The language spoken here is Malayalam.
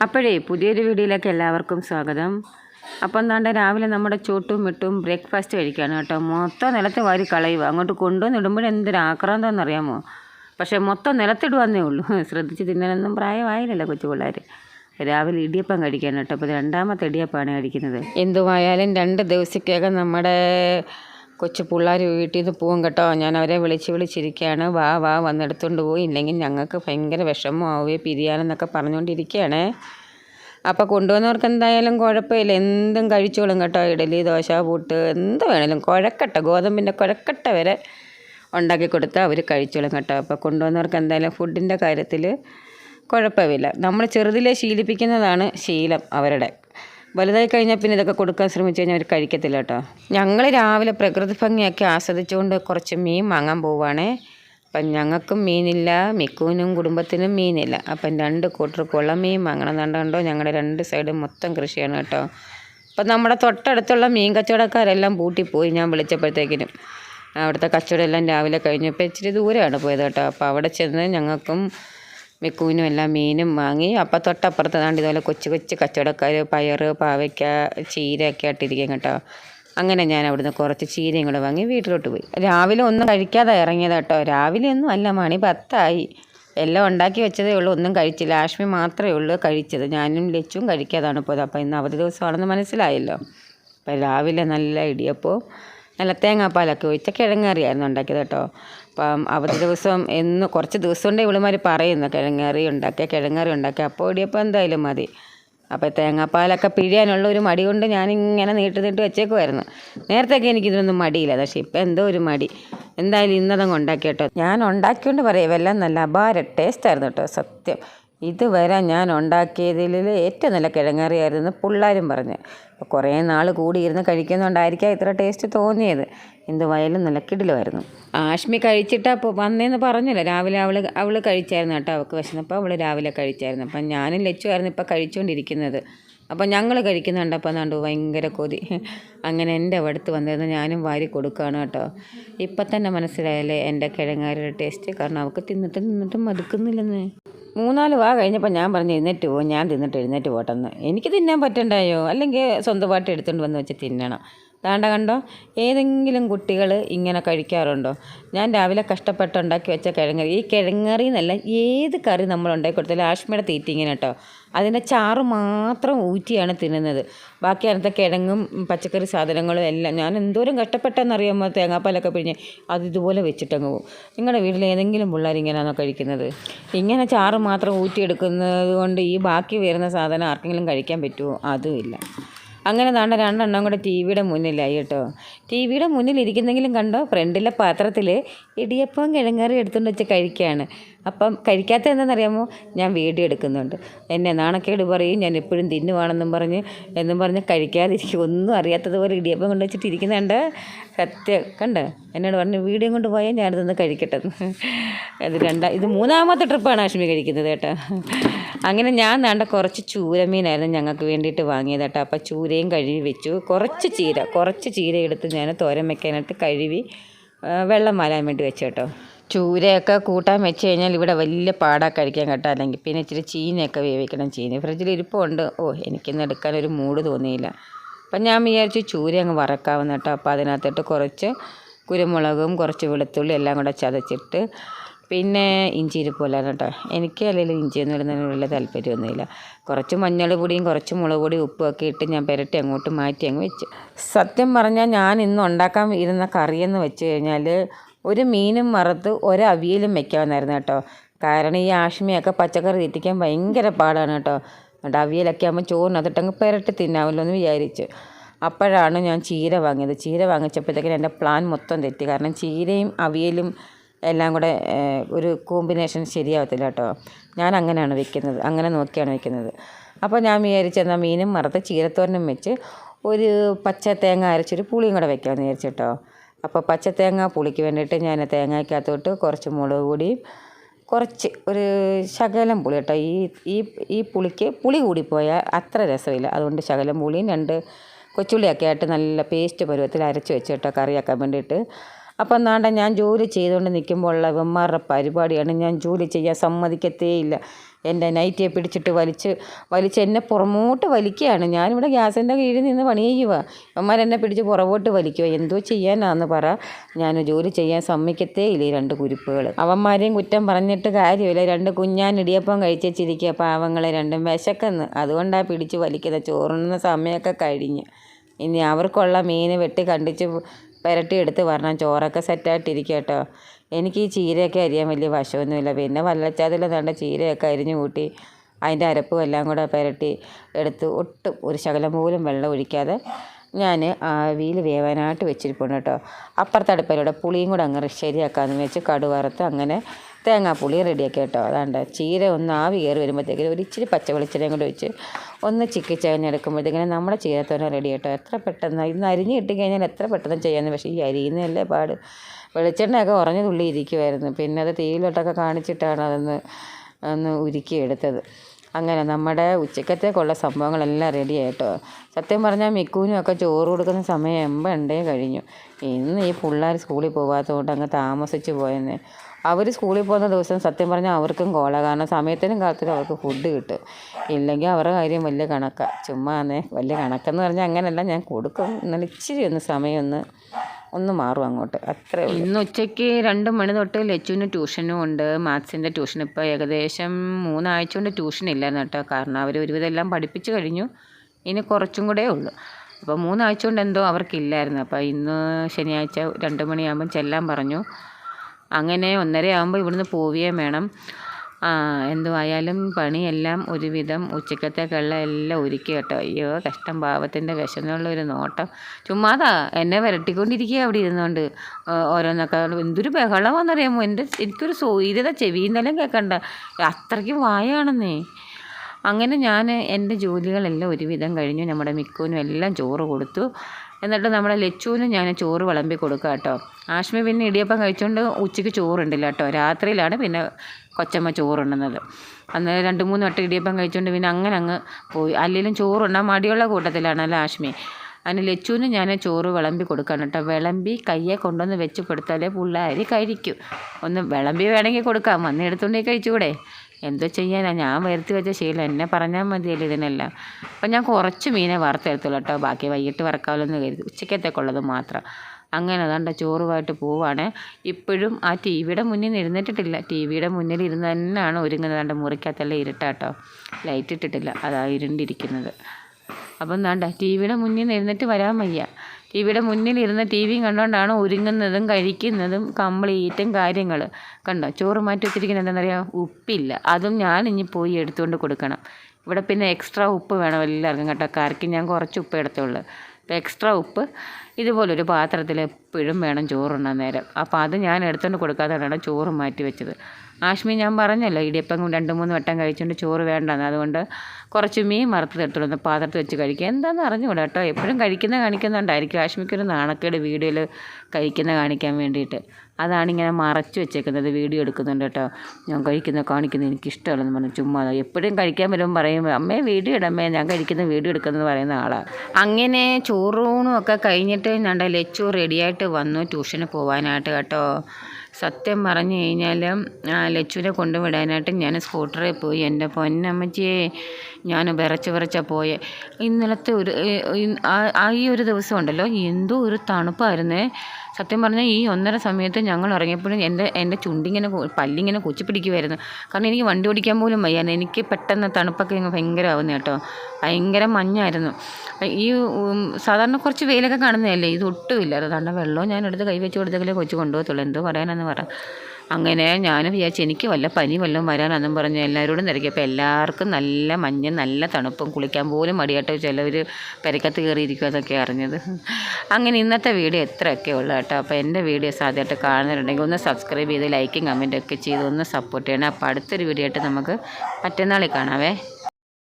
അപ്പോഴേ പുതിയൊരു വീഡിയോയിലേക്ക് എല്ലാവർക്കും സ്വാഗതം. അപ്പം എന്താണ്ട് രാവിലെ നമ്മുടെ ചോട്ടും മിട്ടും ബ്രേക്ക്ഫാസ്റ്റ് കഴിക്കുകയാണ് കേട്ടോ. മൊത്തം നിലത്ത് വാരി കളയുക. അങ്ങോട്ട് കൊണ്ടുവന്ന് ഇടുമ്പോഴേ എന്തൊരു ആക്രാന്തം അറിയാമോ? പക്ഷേ മൊത്തം നിലത്തിടുവന്നേ ഉള്ളൂ. ശ്രദ്ധിച്ച് തിന്നാനൊന്നും പ്രായമായില്ലല്ലോ കൊച്ചു പിള്ളേർ രാവിലെ ഇടിയപ്പം കഴിക്കാൻ അപ്പോൾ രണ്ടാമത്തെ ഇടിയപ്പമാണ് കഴിക്കുന്നത്. എന്തുമായാലും രണ്ട് ദിവസത്തേക്കകം നമ്മുടെ കൊച്ചു പിള്ളേർ വീട്ടിൽ നിന്ന് പോവും കേട്ടോ. ഞാൻ അവരെ വിളിച്ച് വിളിച്ചിരിക്കുകയാണ് വാ വാ വന്നെടുത്തുകൊണ്ട് പോയി. ഇല്ലെങ്കിൽ ഞങ്ങൾക്ക് ഭയങ്കര വിഷമമാവുകയോ പിരിയാനെന്നൊക്കെ പറഞ്ഞുകൊണ്ടിരിക്കുകയാണേ അപ്പോൾ കൊണ്ടുവന്നവർക്ക് എന്തായാലും കുഴപ്പമില്ല. എന്തും കഴിച്ചോളും കേട്ടോ. ഇഡലി ദോശ പൂട്ട് എന്ത് വേണേലും. കുഴക്കട്ട ഗോതമ്പിന്റെ കുഴക്കട്ട വരെ ഉണ്ടാക്കി കൊടുത്താൽ അവർ കഴിച്ചോളും കേട്ടോ. അപ്പോൾ കൊണ്ടുവന്നവർക്ക് എന്തായാലും ഫുഡിന്റെ കാര്യത്തിൽ കുഴപ്പമില്ല. നമ്മൾ ചെറുതിലെ ശീലിപ്പിക്കുന്നതാണ് ശീലം അവരുടെ. വലുതായി കഴിഞ്ഞാൽ പിന്നെ ഇതൊക്കെ കൊടുക്കാൻ ശ്രമിച്ചു കഴിഞ്ഞാൽ അവർ കഴിക്കത്തില്ല കേട്ടോ. ഞങ്ങൾ രാവിലെ പ്രകൃതി ഭംഗിയൊക്കെ ആസ്വദിച്ചുകൊണ്ട് കുറച്ച് മീൻ വാങ്ങാൻ പോവുകയാണേ അപ്പം ഞങ്ങൾക്കും മീനില്ല മിക്കുവിനും കുടുംബത്തിനും മീനില്ല. അപ്പം രണ്ട് കൂട്ടർ കുളം മീൻ വാങ്ങണം എന്നുണ്ടോ ഞങ്ങളുടെ രണ്ട് സൈഡും മൊത്തം കൃഷിയാണ് കേട്ടോ. അപ്പം നമ്മുടെ തൊട്ടടുത്തുള്ള മീൻ കച്ചവടക്കാരെല്ലാം പൂട്ടിപ്പോയി ഞാൻ വിളിച്ചപ്പോഴത്തേക്കിനും. അവിടുത്തെ കച്ചവടം എല്ലാം രാവിലെ കഴിഞ്ഞപ്പോൾ ഇച്ചിരി ദൂരെയാണ് പോയത് കേട്ടോ. അപ്പോൾ അവിടെ ചെന്ന് ഞങ്ങൾക്കും മിക്കുവിനും എല്ലാം മീനും വാങ്ങി. അപ്പം തൊട്ടപ്പുറത്ത് താണ്ട് ഇതുപോലെ കൊച്ചു കൊച്ചു കച്ചവടക്കാർ പയർ പാവയ്ക്ക ചീരയൊക്കെ ആയിട്ടിരിക്കും കേട്ടോ. അങ്ങനെ ഞാൻ അവിടുന്ന് കുറച്ച് ചീരയും കൂടെ വാങ്ങി വീട്ടിലോട്ട് പോയി. രാവിലെ ഒന്നും കഴിക്കാതെ ഇറങ്ങിയത് കേട്ടോ. രാവിലെ ഒന്നും അല്ല മണി പത്തായി. എല്ലാം ഉണ്ടാക്കി വെച്ചതേ ഉള്ളൂ. ഒന്നും കഴിച്ചില്ല. ആഷ്മി മാത്രമേ ഉള്ളൂ കഴിച്ചത്. ഞാനും ലച്ചും കഴിക്കാതാണ് പോയത്. അപ്പോൾ ഇന്ന് അവധി ദിവസമാണെന്ന് മനസ്സിലായല്ലോ. അപ്പോൾ രാവിലെ നല്ല ഇടിയപ്പവും നല്ല തേങ്ങാപ്പാലൊക്കെ ഒഴിച്ച കിഴങ്ങറിയായിരുന്നു ഉണ്ടാക്കിയത് കേട്ടോ. അപ്പം അവധി ദിവസം എന്ന് കുറച്ച് ദിവസം കൊണ്ട് ഇവളുമാർ പറയുന്നു. കിഴങ്ങറി ഉണ്ടാക്കിയ കിഴങ്ങറി ഉണ്ടാക്കിയ. അപ്പോൾ ഇടിയപ്പം എന്തായാലും മതി. അപ്പോൾ തേങ്ങാപ്പാലൊക്കെ പിഴിയാനുള്ള ഒരു മടി കൊണ്ട് ഞാനിങ്ങനെ നീട്ടി നീട്ടി വെച്ചേക്കുമായിരുന്നു നേരത്തെയൊക്കെ എനിക്കിതിനൊന്നും മടിയില്ല. പക്ഷേ ഇപ്പം എന്തോ ഒരു മടി. എന്തായാലും ഇന്നതങ്ങ് ഉണ്ടാക്കി കേട്ടോ ഞാൻ ഉണ്ടാക്കിയോണ്ട് പറയാം എല്ലാം നല്ല അപാര ടേസ്റ്റായിരുന്നു കേട്ടോ സത്യം. ഇതുവരെ ഞാൻ ഉണ്ടാക്കിയതിൽ ഏറ്റവും നല്ല കിഴങ്ങറിയായിരുന്നു പിള്ളേരും പറഞ്ഞ്. കുറേ നാൾ കൂടിയിരുന്ന് കഴിക്കുന്നതുകൊണ്ടായിരിക്കാം ഇത്ര ടേസ്റ്റ് തോന്നിയത്. എന്തുവായാലും നല്ല കിടിലുമായിരുന്നു. ആഷ്മി കഴിച്ചിട്ട് അപ്പോൾ വന്നേന്ന് പറഞ്ഞില്ല? രാവിലെ അവൾ അവൾ കഴിച്ചായിരുന്നു കേട്ടോ അവൾക്ക് വിശന്നപ്പോൾ അവൾ രാവിലെ കഴിച്ചായിരുന്നു. അപ്പം ഞാനും ലച്ചുമായിരുന്നു ഇപ്പോൾ കഴിച്ചുകൊണ്ടിരിക്കുന്നത് അപ്പോൾ ഞങ്ങൾ കഴിക്കുന്നുണ്ടപ്പോൾ എന്താണ്ട് ഭയങ്കര കൊതി. അങ്ങനെ എന്റെ അടുത്ത് വന്നിരുന്നു. ഞാനും വാരി കൊടുക്കുകയാണ് കേട്ടോ. ഇപ്പം തന്നെ മനസ്സിലായല്ലേ എന്റെ കിഴങ്ങാരുടെ ടേസ്റ്റ്. കാരണം അവൾക്ക് തിന്നിട്ട് തിന്നിട്ട് മടുക്കുന്നില്ലെന്ന്. മൂന്നാൽ വാ കഴിഞ്ഞപ്പോൾ ഞാൻ പറഞ്ഞു എഴുന്നേറ്റ് പോകും ഞാൻ തിന്നിട്ട് എഴുന്നേറ്റ് പോട്ടെന്ന്. എനിക്ക് തിന്നാൻ പറ്റണ്ടായോ? അല്ലെങ്കിൽ സ്വന്തമായിട്ട് എടുത്തുകൊണ്ട് വന്ന് വെച്ച് തിന്നണം. താണ്ട കണ്ടോ? ഏതെങ്കിലും കുട്ടികൾ ഇങ്ങനെ കഴിക്കാറുണ്ടോ? ഞാൻ രാവിലെ കഷ്ടപ്പെട്ട് ഉണ്ടാക്കി വെച്ച കിഴങ്ങറി ഈ കിഴങ്ങറി എന്നല്ല ഏത് കറി നമ്മൾ ഉണ്ടാക്കി കൊടുത്താലും ആഷ്മയുടെ തീറ്റി ഇങ്ങനെ കേട്ടോ. അതിന്റെ ചാറ് മാത്രം ഊറ്റിയാണ് തിന്നുന്നത്. ബാക്കി അതിനകത്തെ കിഴങ്ങും പച്ചക്കറി സാധനങ്ങളും എല്ലാം ഞാൻ എന്തോരം കഷ്ടപ്പെട്ടെന്നറിയാമോ തേങ്ങാപ്പാലൊക്കെ പിഴിഞ്ഞ് അത് ഇതുപോലെ വെച്ചിട്ടങ്ങ് പോകും. നിങ്ങളുടെ വീട്ടിൽ ഏതെങ്കിലും പിള്ളേർ ഇങ്ങനെയാണോ കഴിക്കുന്നത്? ഇങ്ങനെ ചാറ് മാത്രം ഊറ്റിയെടുക്കുന്നത് കൊണ്ട് ഈ ബാക്കി വരുന്ന സാധനം ആർക്കെങ്കിലും കഴിക്കാൻ പറ്റുമോ? അതുമില്ല അങ്ങനെ താണ്ട രണ്ടെണ്ണം കൂടെ ടി വിയുടെ മുന്നിലായി കേട്ടോ. ടി വിയുടെ മുന്നിൽ ഇരിക്കുന്നെങ്കിലും കണ്ടോ? ഫ്രണ്ടിലെ പാത്രത്തിൽ ഇടിയപ്പം കിഴങ്ങറി എടുത്തുകൊണ്ട് വെച്ച് കഴിക്കുകയാണ് അപ്പം കഴിക്കാത്ത എന്താണെന്നറിയാമോ? ഞാൻ വീഡിയോ എടുക്കുന്നുണ്ട്. എന്നെ നാണക്കേട് പറയും. ഞാൻ എപ്പോഴും തിന്നു തിന്നുവാണെന്നും പറഞ്ഞ് എന്നും പറഞ്ഞ് കഴിക്കാതിരിക്കും. ഒന്നും അറിയാത്തതുപോലെ ഇടിയപ്പം കൊണ്ട് വെച്ചിട്ട് ഇരിക്കുന്നുണ്ട് സത്യം. കണ്ട്? എന്നോട് പറഞ്ഞു വീഡിയോ കൊണ്ട് പോയാൽ ഞാനിതൊന്ന് കഴിക്കട്ടെ. അത് രണ്ടാ ഇത് മൂന്നാമത്തെ ട്രിപ്പാണ് അശ്മി കഴിക്കുന്നത് കേട്ടോ. അങ്ങനെ ഞാൻ വേണ്ട കുറച്ച് ചൂരമീനായിരുന്നു ഞങ്ങൾക്ക് വേണ്ടിയിട്ട് വാങ്ങിയത് കേട്ടോ. അപ്പോൾ ചൂരയും കഴുകി വെച്ചു. കുറച്ച് ചീര കുറച്ച് ചീര എടുത്ത് ഞാൻ തോരൻ വെക്കാനായിട്ട് കഴുകി വെള്ളം മാലാൻ വേണ്ടി വെച്ചു കേട്ടോ. ചൂരയൊക്കെ കൂട്ടാൻ വെച്ച് കഴിഞ്ഞാൽ ഇവിടെ വലിയ പാടാ കഴിക്കാൻ കേട്ടോ. അല്ലെങ്കിൽ പിന്നെ ഇച്ചിരി ചീനയൊക്കെ വേവിക്കണം. ചീനി ഫ്രിഡ്ജിൽ ഇരിപ്പുണ്ട്. ഓ എനിക്കിന്ന് എടുക്കാൻ ഒരു മൂഡ് തോന്നിയില്ല. അപ്പം ഞാൻ വിചാരിച്ചു ചൂര അങ്ങ് വറക്കാവുന്ന കേട്ടോ. അപ്പോൾ അതിനകത്തോട്ട് കുറച്ച് കുരുമുളകും കുറച്ച് വെളുത്തുള്ളി എല്ലാം കൂടെ ചതച്ചിട്ട് പിന്നെ ഇഞ്ചി ഇരിപ്പുമല്ലായിരുന്നു കേട്ടോ. എനിക്ക് അല്ലെങ്കിൽ ഇഞ്ചിയൊന്നും ഇടുന്നതിന് വലിയ താല്പര്യമൊന്നുമില്ല. കുറച്ച് മഞ്ഞൾ പൊടിയും കുറച്ച് മുളക് പൊടിയും ഉപ്പുമൊക്കെ ഇട്ട് ഞാൻ പെരട്ടി അങ്ങോട്ട് മാറ്റി അങ്ങ് വെച്ചു. സത്യം പറഞ്ഞാൽ ഞാൻ ഇന്ന് ഉണ്ടാക്കാൻ ഇരുന്ന കറിയെന്ന് വെച്ച് കഴിഞ്ഞാൽ ഒരു മീനും വറുത്ത് ഒരവിയലും വെക്കാമെന്നായിരുന്നു കേട്ടോ. കാരണം ഈ ആഷ്മിയൊക്കെ പച്ചക്കറി തീറ്റിക്കാൻ ഭയങ്കര പാടാണ് കേട്ടോ. എന്നിട്ട് അവിയലൊക്കെ ആകുമ്പോൾ ചോറിനകത്തിട്ടങ്ങ് പെരട്ടി തിന്നാമല്ലോ എന്ന് വിചാരിച്ചു. അപ്പോഴാണ് ഞാൻ ചീര വാങ്ങിയത്. ചീര വാങ്ങിച്ചപ്പോഴത്തേക്കിനും എന്റെ പ്ലാൻ മൊത്തം തെറ്റി. കാരണം ചീരയും അവിയലും എല്ലാം കൂടെ ഒരു കോമ്പിനേഷൻ ശരിയാവത്തില്ല കേട്ടോ. ഞാൻ അങ്ങനെയാണ് വെക്കുന്നത്. അങ്ങനെ നോക്കിയാണ് വെക്കുന്നത്. അപ്പോൾ ഞാൻ വിചാരിച്ചെന്നാൽ മീനും മറുത്ത് ചീരത്തോരനും വെച്ച് ഒരു പച്ച തേങ്ങ അരച്ചൊരു പുളിയും കൂടെ വെക്കാമെന്ന് വിചാരിച്ചു കേട്ടോ. അപ്പോൾ പച്ച തേങ്ങ പുളിക്ക് വേണ്ടിയിട്ട് ഞാൻ തേങ്ങയ്ക്കകത്തോട്ട് കുറച്ച് മുളക് പൊടിയും കുറച്ച് ഒരു ശകലം പുളി കേട്ടോ. ഈ ഈ ഈ പുളിക്ക് പുളി കൂടിപ്പോയാൽ അത്ര രസമില്ല. അതുകൊണ്ട് ശകലം പുളിയും രണ്ട് കൊച്ചുള്ളിയൊക്കെ ആയിട്ട് നല്ല പേസ്റ്റ് പരുവത്തിൽ അരച്ച് വെച്ച് കേട്ടോ കറിയാക്കാൻ വേണ്ടിയിട്ട്. അപ്പം എന്നാണ്ട ഞാൻ ജോലി ചെയ്തുകൊണ്ട് നിൽക്കുമ്പോഴുള്ള ഇവന്മാരുടെ പരിപാടിയാണ്. ഞാൻ ജോലി ചെയ്യാൻ സമ്മതിക്കത്തേ ഇല്ല എന്റെ നൈറ്റിയെ പിടിച്ചിട്ട് വലിച്ച് വലിച്ച് എന്നെ പുറമോട്ട് വലിക്കുകയാണ്. ഞാനിവിടെ ഗ്യാസിന്റെ കീഴിൽ നിന്ന് പണി ചെയ്യുക അമ്മമാരെന്നെ പിടിച്ച് പുറകോട്ട് വലിക്കുക എന്തോ ചെയ്യാനാന്ന് പറ. ഞാൻ ജോലി ചെയ്യാൻ സമ്മതിക്കത്തേ ഇല്ല ഈ രണ്ട് കുരിപ്പുകൾ അവന്മാരെയും കുറ്റം പറഞ്ഞിട്ട് കാര്യമില്ല. രണ്ട് കുഞ്ഞാൻ ഇടിയപ്പം കഴിച്ചിരിക്കുക പാവങ്ങളെ രണ്ടും വിശക്കെന്ന്. അതുകൊണ്ടാണ് പിടിച്ച് വലിക്കുന്നത് ചോറുണ്ണുന്ന സമയമൊക്കെ കഴിഞ്ഞ്. ഇനി അവർക്കുള്ള മീൻ വെട്ടി കണ്ടിച്ച് പുരട്ടി എടുത്ത് വരണം. ചോറൊക്കെ സെറ്റായിട്ടിരിക്കുക കേട്ടോ. എനിക്ക് ഈ ചീരയൊക്കെ അരിയാൻ വലിയ വശമൊന്നുമില്ല. പിന്നെ വല്ലച്ചാതിൽ തണ്ട ചീരയൊക്കെ അരിഞ്ഞു കൂട്ടി അതിന്റെ അരപ്പും എല്ലാം കൂടെ പുരട്ടി എടുത്ത് ഒട്ടും ഒരു ശകലം പോലും വെള്ളം ഒഴിക്കാതെ ഞാൻ ആവിയിൽ വേവാനായിട്ട് വെച്ചിരിപ്പുണ്ട് കേട്ടോ. അപ്പുറത്തെ അടുപ്പിലൂടെ പുളിയും കൂടെ അങ്ങ് ശരിയാക്കാമെന്ന് വെച്ച് കടുവറുത്ത് അങ്ങനെ തേങ്ങാപ്പുളി റെഡിയാക്കി കേട്ടോ. അതാണ്ട് ചീര ഒന്ന് ആവി കയറി വരുമ്പോഴത്തേക്കും ഒരു ഇച്ചിരി പച്ച വെളിച്ചെണ്ണയും കൂടെ ഒഴിച്ച് ഒന്ന് ചിക്കി ചകഞ്ഞെടുക്കുമ്പോഴത്തേക്കിന് നമ്മുടെ ചീരത്തോരൻ റെഡി കേട്ടോ എത്ര പെട്ടെന്ന്? ഇന്ന് അരിഞ്ഞ് കിട്ടി കഴിഞ്ഞാൽ എത്ര പെട്ടെന്ന് ചെയ്യാമെന്ന്? പക്ഷേ ഈ അരിയുന്നതല്ലേ പാട്. വെളിച്ചെണ്ണയൊക്കെ ഉറഞ്ഞു തുള്ളി ഇരിക്കുമായിരുന്നു പിന്നെ അത് തീയിലോട്ടൊക്കെ കാണിച്ചിട്ടാണ് അതൊന്ന് ഒന്ന് ഉരുക്കിയെടുത്തത് അങ്ങനെ നമ്മുടെ ഉച്ചക്കത്തേക്കുള്ള സംഭവങ്ങളെല്ലാം റെഡി ആയിട്ടോ? സത്യം പറഞ്ഞാൽ മിക്കൂനും ഒക്കെ ചോറ് കൊടുക്കുന്ന സമയം എമ്പണ്ടേ കഴിഞ്ഞു. ഇന്ന് ഈ പിള്ളേർ സ്കൂളിൽ പോകാത്തതുകൊണ്ട് അങ്ങ് താമസിച്ച് പോയെന്ന്. അവർ സ്കൂളിൽ പോകുന്ന ദിവസം സത്യം പറഞ്ഞാൽ അവർക്കും കോള. കാരണം സമയത്തിനും കാലത്തിനും അവർക്ക് ഫുഡ് കിട്ടും. ഇല്ലെങ്കിൽ അവരുടെ കാര്യം വലിയ കണക്കാണ് ചുമ്മാന്നെ വലിയ കണക്കെന്ന് പറഞ്ഞാൽ അങ്ങനെയല്ല. ഞാൻ കൊടുക്കും. എന്നാലും ഇച്ചിരി ഒന്ന് സമയം ഒന്ന് ഒന്ന് മാറും അങ്ങോട്ട്. അത്രേ ഇന്ന് ഉച്ചയ്ക്ക് രണ്ട് മണി തൊട്ട് ലച്ചുവിന് ട്യൂഷനും ഉണ്ട്. മാത്സിന്റെ ട്യൂഷൻ ഇപ്പോൾ ഏകദേശം മൂന്നാഴ്ച കൊണ്ട് ട്യൂഷൻ ഇല്ലായിരുന്നു കേട്ടോ. കാരണം അവർ ഒരുവിധം എല്ലാം പഠിപ്പിച്ച് കഴിഞ്ഞു. ഇനി കുറച്ചും കൂടെ ഉള്ളൂ. അപ്പോൾ മൂന്നാഴ്ച കൊണ്ട് എന്തോ അവർക്കില്ലായിരുന്നു. അപ്പോൾ ഇന്ന് ശനിയാഴ്ച രണ്ട് മണിയാകുമ്പം ചെല്ലാൻ പറഞ്ഞു. അങ്ങനെ ഒന്നര ആകുമ്പോൾ ഇവിടുന്ന് പോവുകയും വേണം. എന്തുവായാലും പണിയെല്ലാം ഒരുവിധം ഉച്ചക്കത്തേക്കുള്ള എല്ലാം ഒരുക്കി കേട്ടോ. അയ്യോ കഷ്ടം. പാവത്തിന്റെ വിശന്നുള്ള ഒരു നോട്ടം. ചുമ്മാതാ എന്നെ വരട്ടിക്കൊണ്ടിരിക്കുക അവിടെ ഇരുന്നുകൊണ്ട് ഓരോന്നൊക്കെ എന്തൊരു ബഹളമാണെന്നറിയാമോ? എന്റെ എനിക്കൊരു സ്വൈര്യത ചെവിയിൽ കേൾക്കണ്ട അത്രയ്ക്കും വായാണെന്നേ. അങ്ങനെ ഞാൻ എന്റെ ജോലികളെല്ലാം ഒരുവിധം കഴിഞ്ഞു. നമ്മുടെ മിക്കുവിനും എല്ലാം ചോറ് കൊടുത്തു. എന്നിട്ട് നമ്മുടെ ലച്ചുവിന് ഞാൻ ചോറ് വിളമ്പി കൊടുക്കുക കേട്ടോ. ആഷ്മി പിന്നെ ഇടിയപ്പം കഴിച്ചുകൊണ്ട് ഉച്ചയ്ക്ക് ചോറുണ്ടില്ല കേട്ടോ. രാത്രിയിലാണ് പിന്നെ കൊച്ചമ്മ ചോറുണ്ടുന്നത് അന്ന് രണ്ട് മൂന്ന് വട്ടം ഇടിയപ്പം കഴിച്ചുകൊണ്ട് പിന്നെ അങ്ങനെ അങ്ങ് പോയി. അല്ലെങ്കിലും ചോറുണ്ടാ മടിയുള്ള കൂട്ടത്തിലാണല്ലോ ആഷ്മി? അതിന് ലച്ചുവിന് ഞാൻ ചോറ് വിളമ്പി കൊടുക്കണം കേട്ടോ. വിളമ്പി കയ്യെ കൊണ്ടുവന്ന് വെച്ച് കൊടുത്താലേ പിള്ളേർ കഴിക്കും. ഒന്ന് വിളമ്പി വേണമെങ്കിൽ കൊടുക്കാം. വന്ന് എടുത്തുകൊണ്ടേ കഴിച്ചുകൂടെ? എന്തോ ചെയ്യാനാണ് ഞാൻ വരുത്തി വെച്ച ശീലം. എന്നെ പറഞ്ഞാൽ മതിയല്ലോ ഇതിനെല്ലാം. അപ്പം ഞാൻ കുറച്ച് മീനെ വറുത്തെടുത്തുള്ളൂ കേട്ടോ. ബാക്കി വൈകിട്ട് വറക്കാമല്ലോ എന്ന് കരുതി. ഉച്ചക്കത്തേക്കുള്ളത് മാത്രം. അങ്ങനെ അതാണ്ട് ചോറുമായിട്ട് പോവാണ്. ഇപ്പോഴും ആ ടി വിയുടെ മുന്നിൽ ഇരുന്നിട്ടിട്ടില്ല ടി വിയുടെ മുന്നിൽ ഇരുന്ന് തന്നെയാണ് ഒരുങ്ങുന്നത് കണ്ട മുറിക്കകത്തെല്ലാം ഇരുട്ടാട്ടോ ലൈറ്റ് ഇട്ടിട്ടില്ല. അതാ ഇരുണ്ടിരിക്കുന്നത്. അപ്പം എന്താണ്ട ടി വിയുടെ മുന്നിൽ ഇരുന്നിട്ട് വരാൻ വയ്യ. ടി വിയുടെ മുന്നിൽ ഇരുന്ന് ടി വിയും കണ്ടുകൊണ്ടാണ് ഒരുങ്ങുന്നതും കഴിക്കുന്നതും കംപ്ലീറ്റും കാര്യങ്ങൾ കണ്ടോ? ചോറ് മാറ്റി വെച്ചിരിക്കുന്നത് എന്താണെന്നറിയാം ഉപ്പില്ല. അതും ഞാൻ ഇനി പോയി എടുത്തുകൊണ്ട് കൊടുക്കണം. ഇവിടെ പിന്നെ എക്സ്ട്രാ ഉപ്പ് വേണം എല്ലാവർക്കും കേട്ടോ. കറിക്ക് ഞാൻ കുറച്ച് ഉപ്പ് എടുത്തുള്ളൂ. അപ്പോൾ എക്സ്ട്രാ ഉപ്പ് ഇതുപോലൊരു പാത്രത്തിൽ എപ്പോഴും വേണം ചോറുണ്ണാൻ നേരം. അപ്പോൾ അത് ഞാൻ എടുത്തുകൊണ്ട് കൊടുക്കാത്തതാണ് ചോറ് മാറ്റി വെച്ചത്. ആഷ്മി ഞാൻ പറഞ്ഞല്ലോ ഇടിയപ്പം രണ്ട് മൂന്ന് വട്ടം കഴിച്ചുകൊണ്ട് ചോറ് വേണ്ടെന്ന്. അതുകൊണ്ട് കുറച്ച് മീൻ വറുത്തെടുത്തോണ്ട് പാത്രത്തിൽ വെച്ച് കഴിക്കുക. എന്താണെന്ന് അറിഞ്ഞുകൂടാ കേട്ടോ. എപ്പോഴും കഴിക്കുന്ന കാണിക്കുന്നുണ്ടായിരിക്കും ആഷ്മിക്കൊരു നാണക്കേട് വീഡിയോയിൽ കഴിക്കുന്ന കാണിക്കാൻ വേണ്ടിയിട്ട്. അതാണ് ഇങ്ങനെ മറച്ചു വെച്ചേക്കുന്നത് വീഡിയോ എടുക്കുന്നുണ്ട് കേട്ടോ. ഞാൻ കഴിക്കുന്ന കാണിക്കുന്നത് എനിക്കിഷ്ടമല്ലെന്ന് പറഞ്ഞു. ചുമ്മാ എപ്പോഴും കഴിക്കാൻ വരുമ്പോൾ പറയും അമ്മേ വീഡിയോ ഇടമ്മേ ഞാൻ കഴിക്കുന്ന വീഡിയോ എടുക്കുന്നത് പറയുന്ന ആളാണ് അങ്ങനെ ചോറൂണും ഒക്കെ കഴിഞ്ഞിട്ട് ഞങ്ങളുടെ ലച്ചു റെഡിയായിട്ട് വന്നു ട്യൂഷന് പോകാനായിട്ട് കേട്ടോ. സത്യം പറഞ്ഞു കഴിഞ്ഞാൽ ലച്ചുവിനെ കൊണ്ടുവിടാനായിട്ട് ഞാൻ സ്കൂട്ടറിൽ പോയി. എന്റെ പൊന്നമ്മച്ചിയെ ഞാൻ വിറച്ച് വിറച്ച പോയെ. ഇന്നലത്തെ ഒരു ആ ഈ ഒരു ദിവസം ഉണ്ടല്ലോ എന്തോ ഒരു തണുപ്പായിരുന്നേ. സത്യം പറഞ്ഞാൽ ഈ ഒന്നര സമയത്ത് ഞങ്ങൾ ഇറങ്ങിയപ്പോഴും എന്റെ എന്റെ ചുണ്ടിങ്ങനെ പല്ലിങ്ങനെ കൊച്ചു പിടിക്കുമായിരുന്നു കാരണം എനിക്ക് വണ്ടി ഓടിക്കാൻ പോലും വയ്യായിരുന്നു എനിക്ക് പെട്ടെന്ന് തണുപ്പൊക്കെ ഇങ്ങ് ഭയങ്കരമാവുന്നു കേട്ടോ. ഭയങ്കര മഞ്ഞായിരുന്നു. ഈ സാധാരണ കുറച്ച് വെയിലൊക്കെ കാണുന്നതല്ലേ? ഇത് ഒട്ടുമില്ല. അതുകൊണ്ട് വെള്ളവും ഞാൻ എടുത്ത് കൈ വെച്ച് കൊടുത്തെങ്കിലേ കൊച്ചു കൊണ്ടുപോകത്തുള്ളൂ. എന്തോ പറയാനെന്ന് പറ. അങ്ങനെ ഞാൻ വിചാരിച്ചു എനിക്ക് വല്ല പനി വല്ലതും വരാനെന്നും പറഞ്ഞ് എല്ലാവരോടും തിരക്കിയപ്പോൾ എല്ലാവർക്കും നല്ല മഞ്ഞ നല്ല തണുപ്പും കുളിക്കാൻ പോലും മടിയായിട്ട് ചിലവർ പെരക്കത്ത് കയറിയിരിക്കും അതൊക്കെ അറിഞ്ഞത്. അങ്ങനെ ഇന്നത്തെ വീഡിയോ എത്രയൊക്കെ ഉള്ളു കേട്ടോ. അപ്പോൾ എന്റെ വീഡിയോസ് ആദ്യമായിട്ട് കാണുന്നുണ്ടെങ്കിൽ ഒന്ന് സബ്സ്ക്രൈബ് ചെയ്ത് ലൈക്കും കമന്റൊക്കെ ചെയ്ത് ഒന്ന് സപ്പോർട്ട് ചെയ്യണം. അപ്പോൾ അടുത്തൊരു വീഡിയോ ആയിട്ട് നമുക്ക് മറ്റന്നാളിൽ കാണാവേ.